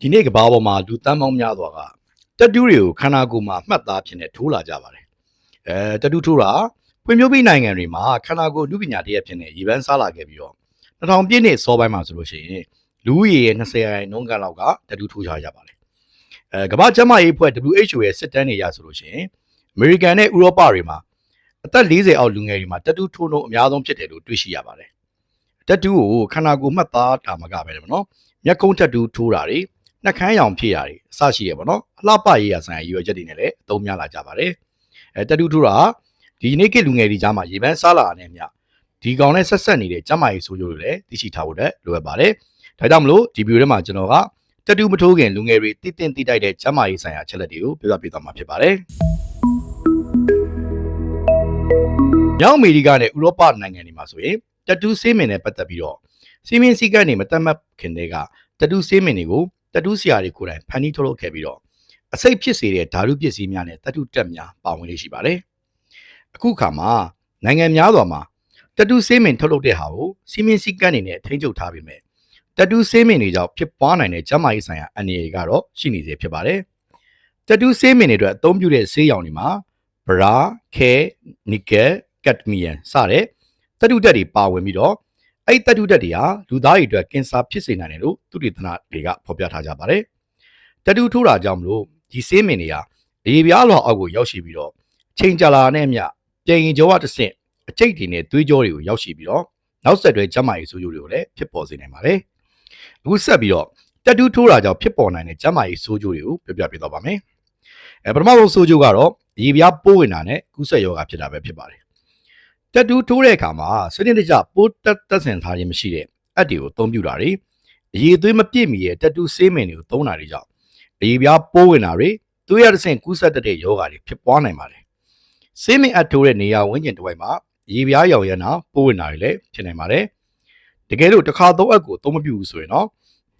ဒီနေ့ကဘာပေါ်မှာလူတန်းပေါင်းများစွာကတက်တူးတွေကိုခန္ဓာကိုယ်မှာမှတ်သားဖြစ်နေထိုးလာကြပါတယ်အဲတက်တူးထိုးတာဖွံ့ဖြိုးပြီးနိုင်ငံတွေမှာခန္ဓာကိုယ်လူပညာတရက်ဖြစ်နေရေပန်းစားလာခဲ့ပြီးတော့2000ပြည့်နှစ်စောပိုင်းမှာဆိုလို့ရှိရင်လူဦးရေရဲ့20ရာခိုင်နှုန်းကလောက်ကတက်တူးထိုးကြရပါတယ်အဲကမ္ဘာ့ကျန်းမာရေးအဖွဲ့ WHO ရဲ့စစ်တမ်းတွေရဆိုလို့ရှိရင်အမေရိကန်နဲ့ဥရောပတွေမှာအသက်40အောက်လူငယ်တွေမှာတက်တူးထိုးနှုန်းအများဆုံးဖြစ်တယ်လို့တွေ့ရှိရပါတယ်တက်တူးကိုခန္ဓာကိုယ်မှတ်သားတာမကပဲလေနော်မျက်ခုံးတက်တူးထိုးတာတွေ နှက်ခမ်းရောင်ဖြစ်တာတွေအစရှိရပါတော့အလှပရေးရဆိုင်ရွယ်ချက်တွေနဲ့လည်းအသုံးများလာကြပါတယ်အဲတက်တူးထိုးတာဒီနေ့ခေတ်လူငယ်တွေကြားမှာရေပန်းစားလာတဲ့မြဒီကောင်နဲ့ဆက်ဆက်နေတဲ့ကျန်းမာရေးဆိုးကျိုးတွေလည်းသိရှိထားဖို့အတွက်လိုအပ်ပါတယ်ဒါကြောင့်မလို့ဒီဗီဒီယိုထဲမှာကျွန်တော်ကတက်တူးမထိုးခင်လူငယ်တွေတည်တင်တည်တိုက်တဲ့ကျန်းမာရေးဆိုင်ရာချက်လက်တွေကိုပြသပေးသွားမှာဖြစ်ပါတယ်မြောက်အမေရိကနဲ့ဥရောပနိုင်ငံတွေမှာဆိုရင်တက်တူးဆေးမင်နဲ့ပတ်သက်ပြီးတော့စီမင်းစည်းကမ်းတွေမတတ်မှတ်ခင်တည်းကတက်တူးဆေးမင်တွေကို တတူးဆရာတွေကိုယ်တိုင်ဖန်တီးထုတ်လုပ်ခဲ့ပြီးတော့အစိတ်ဖြစ်စေတဲ့ဓာတုပစ္စည်းများနဲ့တတုတက်များပါဝင်နေရှိပါတယ်။အခုခါမှာနိုင်ငံများစွာမှာတတူးဆေးမင်ထုတ်လုပ်တဲ့ဟာကိုစီမင်းစည်းကမ်းတွေနဲ့ထိန်းချုပ်ထားပေမဲ့တတူးဆေးမင်တွေကြောင့်ဖြစ်ပွားနိုင်တဲ့ကျန်းမာရေးဆိုင်ရာအန္တရာယ်ကတော့ရှိနေသေးဖြစ်ပါတယ်။တတူးဆေးမင်တွေအတွက်အသုံးပြုတဲ့ဆေးရောင်တွေမှာဗရာ၊ခဲ၊နီကယ်၊ကက်ဒမီယန်စတဲ့တတုတက်တွေပါဝင်ပြီးတော့ အဲ့ဒီတတုတက်တွေဟာလူသားတွေအတွက်ကင်ဆာဖြစ်စေနိုင်တယ်လို့သုတေသနတွေကဖော်ပြထားကြပါတယ်။တတုထိုးတာကြောင့်မလို့ဒီဆေးမင်တွေဟာလေပြားလွှာအောက်ကိုရောက်ရှိပြီးတော့ချိန်ကြာလာတဲ့အမျှပြင်ရင်ကြောကတစ်ဆင့်အကျိတ်တွေနဲ့သွေးကြောတွေကိုရောက်ရှိပြီးတော့နောက်ဆက်တွဲကျန်းမာရေးဆိုးကျိုးတွေကိုလည်းဖြစ်ပေါ်စေနိုင်ပါတယ်။အခုဆက်ပြီးတော့တတုထိုးတာကြောင့်ဖြစ်ပေါ်နိုင်တဲ့ကျန်းမာရေးဆိုးကျိုးတွေကိုပြောပြပေးသွားပါမယ်။အဲပထမဆုံးဆိုးကျိုးကတော့ရေပြားပိုးဝင်တာနဲ့ကူးစက်ရောဂါဖြစ်တာပဲဖြစ်ပါတယ်။ တက်တူးထိုးတဲ့အခါမှာစနစ်တကျပိုးတက်တက်ဆင်ထားခြင်းမရှိတဲ့အက်တွေကိုအသုံးပြုတာတွေအရေးသွေးမပြည့်မီရဲ့တက်တူးဆေးမင်တွေကိုသုံးတာတွေကြောင့်အရေးပြားပိုးဝင်တာတွေသွေးရတဲ့ဆင့်ကူးစက်တတ်တဲ့ယောဂါတွေဖြစ်ပွားနိုင်ပါတယ်။ဆေးမင်အပ်ထိုးတဲ့နေရာဝန်းကျင်တစ်ဝိုက်မှာအရေးပြားရောင်ရမ်းတာပိုးဝင်တာတွေလည်းဖြစ်နိုင်ပါတယ်။တကယ်လို့တစ်ခါသုံးအပ်ကိုသုံးမပြုဘူးဆိုရင်တော့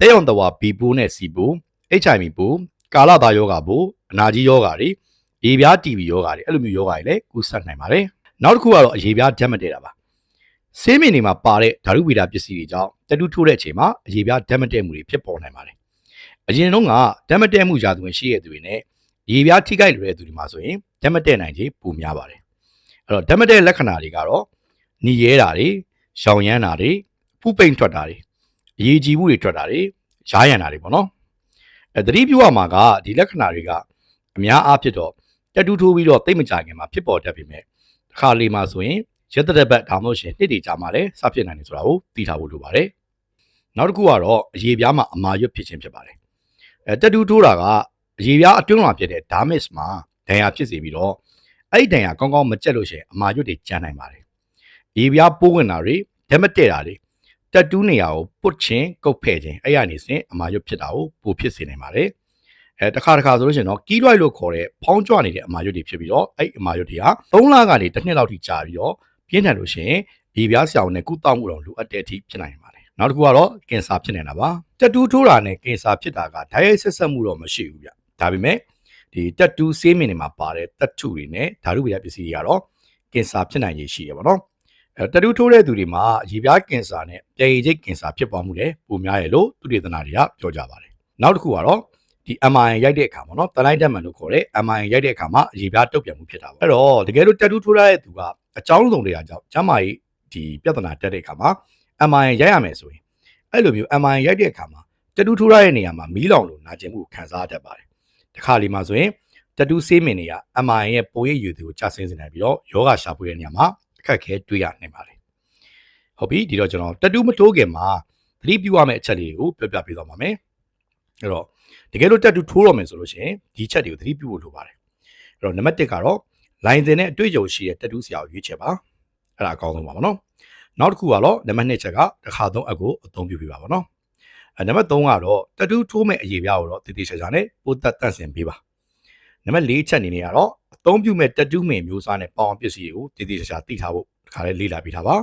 တဲရောင်တဝါဘီပိုးနဲ့စီပိုး HIV ပိုးကာလသားယောဂါပိုးအနာကြီးယောဂါတွေရေပြား TB ယောဂါတွေအဲ့လိုမျိုးယောဂါတွေလည်းကူးစက်နိုင်ပါတယ်။ နောက်တစ်ခုကတော့အရေပြားဓာတ်မတည့်တာပါ။ဆေးမင်တွေမှာပါတဲ့ဓာတုဗေဒပစ္စည်းတွေကြောင့်တတူးထိုးတဲ့အချိန်မှာအရေပြားဓာတ်မတည့်မှုတွေဖြစ်ပေါ်နိုင်ပါတယ်။အရင်တုန်းကဓာတ်မတည့်မှုရာသဝင်ရှိတဲ့သူတွေနဲ့ရေပြားထိခိုက်လွယ်တဲ့သူတွေမှာဆိုရင်ဓာတ်မတည့်နိုင်ခြင်းပိုများပါတယ်။အဲ့တော့ဓာတ်မတည့်လက္ခဏာတွေကတော့หนีရဲတာတွေရောင်ရမ်းတာတွေဖူးပိန်ထွက်တာတွေအရေးကြီးမှုတွေထွက်တာတွေရားရံတာတွေပေါ့နော်။အဲသတိပြုရမှာကဒီလက္ခဏာတွေကအများအားဖြင့်တော့တက်တူးထိုးပြီးတော့တိတ်မကြခင်မှာဖြစ်ပေါ်တတ်ပြီမဲ့ တစ်ခါလေမှာဆိုရင်ရက်တရက်ဘက်ဒါမှမဟုတ်ရှင်နှစ်တွေကြာမှလည်းစဖြစ်နိုင်တယ်ဆိုတာကိုသိထားဖို့လိုပါတယ်။နောက်တစ်ခုကတော့အရေပြားမှာအမာရွတ်ဖြစ်ခြင်းဖြစ်ပါတယ်။အဲတက်တူးထိုးတာကအရေပြားအတွင်းမှာဖြစ်တဲ့ damage မှာဒဏ်ရာဖြစ်စေပြီးတော့အဲ့ဒီဒဏ်ရာကောင်းကောင်းမကျက်လို့ရှိရင်အမာရွတ်တွေကျန်နိုင်ပါတယ်။ရေပြားပိုးဝင်တာတွေဓာတ်မတည့်တာတွေတက်တူးနေရာကိုပုတ်ချင်းကုတ်ဖဲ့ခြင်းအဲ့ရနေစဉ်အမာရွတ်ဖြစ်တာကိုပိုဖြစ်စေနိုင်ပါတယ်။ အဲတစ်ခါတစ်ခါဆိုလို့ရှိရင်တော့ကီးလွိုက်လို့ခေါ်တဲ့ဖောင်းကြွနေတဲ့အမာရွတ်တွေဖြစ်ပြီးတော့အဲ့အမာရွတ်တွေဟာ3လကနေတစ်နှစ်လောက်ထိကြာပြီးတော့ပြင်းထန်လို့ရှိရင်ရေပြားဆရာဝန်နဲ့ကုသမှုတော့လိုအပ်တဲ့အထိဖြစ်နိုင်ပါတယ်။နောက်တစ်ခုကတော့ကင်ဆာဖြစ်နေတာပါ။တက်တူးထိုးတာနဲ့ကင်ဆာဖြစ်တာကဓာတ်ရိုက်ဆက်ဆက်မှုတော့မရှိဘူးဗျ။ဒါပေမဲ့ဒီတက်တူးဆေးမင်တွေမှာပါတဲ့တက်ထုတွေနဲ့ဓာတုဗေဒပစ္စည်းတွေကတော့ကင်ဆာဖြစ်နိုင်ရရှိရပါတော့။အဲတက်တူးထိုးတဲ့သူတွေမှာရေပြားကင်ဆာနဲ့ပြည်ရည်ချိတ်ကင်ဆာဖြစ်ပေါ်မှုတွေပိုများရလို့သူတေသနာတွေကပြောကြပါတယ်။နောက်တစ်ခုကတော့ ဒီ MRI ရိုက်တဲ့အခါမှာနော်တလိုက်တက်မှန်လို့ခေါ်တဲ့ MRI ရိုက်တဲ့အခါမှာအရေပြားတုတ်ပြန်မှုဖြစ်တာပါအဲ့တော့တကယ်လို့တက်တူးထိုးရတဲ့သူကအကြောင်းစုံတွေကကြောင့်ကျမကြီးဒီပြဿနာတက်တဲ့အခါမှာ MRI ရိုက်ရမယ်ဆိုရင်အဲ့လိုမျိုး MRI ရိုက်တဲ့အခါမှာတက်တူးထိုးရတဲ့နေရာမှာမီးလောင်လို့နာကျင်မှုကိုခံစားတတ်ပါတယ်တခါလီမှာဆိုရင်တက်တူးဆေးမင်တွေက MRI ရဲ့ပိုရိပ်ရည်သူကိုကျဆင်းစေနိုင်ပြီးတော့ယောဂရှာဖွေတဲ့နေရာမှာအခက်အခဲတွေ့ရနိုင်ပါတယ်ဟုတ်ပြီဒီတော့ကျွန်တော်တက်တူးမထိုးခင်မှာသတိပြုရမယ့်အချက်လေးကိုပြောပြပေးသွားပါမယ် အဲ့တော့တကယ်လို့တက်တူထိုးရမယ်ဆိုလို့ရှိရင်ဒီချက်တွေကိုသတိပြုဖို့လိုပါတယ်အဲ့တော့နံပါတ်1ကတော့လိုင်စင်နဲ့အတွေ့အကြုံရှိတဲ့တက်တူဆရာကိုရွေးချယ်ပါအဲ့ဒါအကောင်းဆုံးပါဗောနော်နောက်တစ်ခုကတော့နံပါတ်2ချက်ကတစ်ခါသုံးအကိုအသုံးပြုပေးပါဗောနော်အဲနံပါတ်3ကတော့တက်တူထိုးမဲ့အရေးပြားကိုတော့တည်တည်ချာချာနဲ့ပို့သက်တန့်စင်ပေးပါနံပါတ်4ချက်အနေနဲ့ကတော့အသုံးပြုမဲ့တက်တူမဲ့မျိုးစားနဲ့ပေါအောင်ပစ္စည်းတွေကိုတည်တည်ချာချာသိထားဖို့တစ်ခါလေးလေ့လာပေးထားပါ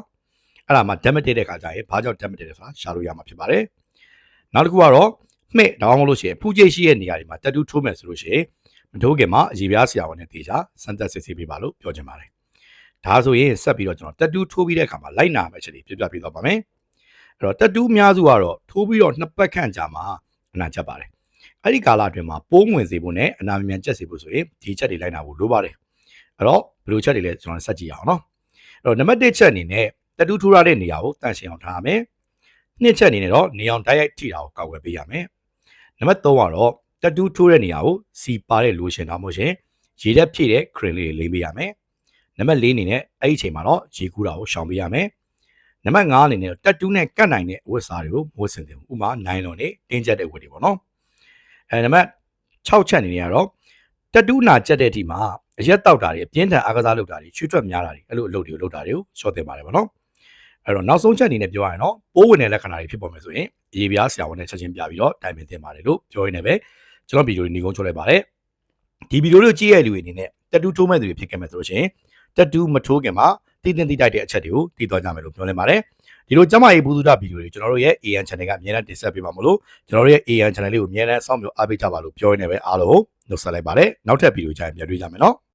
အဲ့ဒါမှဓာတ်မတည့်တဲ့ခါကျရင်ဘာကြောင့်ဓာတ်မတည့်လဲဆိုတာရှာလို့ရမှာဖြစ်ပါတယ်နောက်တစ်ခုကတော့ မှဲ့ဒါမှမဟုတ်လို့ရှိရင်ဖူးကျိတ်ရှိတဲ့နေရာတွေမှာတက်တူးထိုးမယ်ဆိုလို့ရှိရင်မထိုးခင်မှာအရေပြားဆရာဝန်နဲ့တေချာစမ်းသပ်စစ်ဆေးပေးပါလို့ပြောချင်ပါတယ်။ဒါဆိုရင်ဆက်ပြီးတော့ကျွန်တော်တက်တူးထိုးပြီးတဲ့အခါမှာလိုက်နာမယ့်ချက်တွေပြပြပေးသွားပါမယ်။အဲ့တော့တက်တူးအများစုကတော့ထိုးပြီးတော့နှစ်ပတ်ခန့်ကြာမှာအနာချက်ပါတယ်အဲ့ဒီကာလအတွင်းမှာပိုးဝင်စေဖို့နဲ့အနာမမြန်ကျက်စေဖို့ဆိုရင်ဒီချက်တွေလိုက်နာဖို့လိုပါတယ်အဲ့တော့ဘယ်လိုချက်တွေလဲကျွန်တော်ဆက်ကြည့်အောင်နော်အဲ့တော့နံပါတ်1ချက်အနေနဲ့တတူးထိုးရတဲ့နေရာကိုတန့်ရှင်းအောင်ထားရမယ်နှစ်ချက်အနေနဲ့တော့နေအောင်တိုက်ရိုက်ထိတာကိုကောက်ွယ်ပေးရမယ် နံပါတ်3ကတော့တတူးထိုးတဲ့နေရာကိုစီပါတဲ့လိုရှင်တော့မဟုတ်ရှင်ရေတက်ဖြည့်တဲ့ခရင်လေးတွေလိမ့်ပေးရမယ်နံပါတ်4အနေနဲ့အဲ့ဒီအချိန်မှာတော့ရေကူးတာကိုရှောင်ပေးရမယ်နံပါတ်5အနေနဲ့တက်တူးနဲ့ကတ်နိုင်တဲ့အဝတ်စားတွေကိုမဝတ်ဆင်သင့်ဘူးဥပမာနိုင်လွန်နဲ့တင်းကျပ်တဲ့ဝတ်တွေပေါ့နော်အဲနံပါတ်6ချက်အနေနဲ့ကတော့တတူးနာကြက်တဲ့အထိမှာအရက်တောက်တာတွေအပြင်းထန်အားကစားလုပ်တာတွေချွတ်ထွက်များတာတွေအဲ့လိုအလုပ်တွေကိုလုပ်တာတွေကိုရှော့တင်ပါတယ်ဗောနော် အဲ့တော့နောက်ဆုံးချက်အနေနဲ့ပြောရရင်တော့ပိုးဝင်တဲ့လက္ခဏာတွေဖြစ်ပေါ်မယ်ဆိုရင်အေးပြားဆရာဝန်နဲ့ချက်ချင်းပြပြီးတော့တိုင်ပင်သင့်ပါတယ်လို့ပြောရင်းနဲ့ပဲကျွန်တော်ဗီဒီယိုလေးညီကုန်းချုပ်လိုက်ပါတယ်ဒီဗီဒီယိုလေးကိုကြည့်ရတဲ့လူတွေအနေနဲ့တတူးထိုးမဲ့သူတွေဖြစ်ခဲ့မယ်ဆိုလို့ရှိရင်တတူးမထိုးခင်မှာတည်တင်တည်တိုက်တဲ့အချက်တွေကိုသိသွားကြမယ်လို့ပြောလင်းပါတယ်ဒီလိုကျမရေးဘူးသူဒဗီဒီယိုတွေကျွန်တော်တို့ရဲ့ AN channel ကအမြဲတမ်းတင်ဆက်ပေးပါမလို့ကျွန်တော်တို့ရဲ့ AN channel လေးကိုအမြဲတမ်းစောင့်မျှော်အားပေးကြပါလို့ပြောရင်းနဲ့ပဲအားလုံးနှုတ်ဆက်လိုက်ပါတယ်နောက်ထပ်ဗီဒီယိုကြရင်ပြန်တွေ့ကြမယ်နော်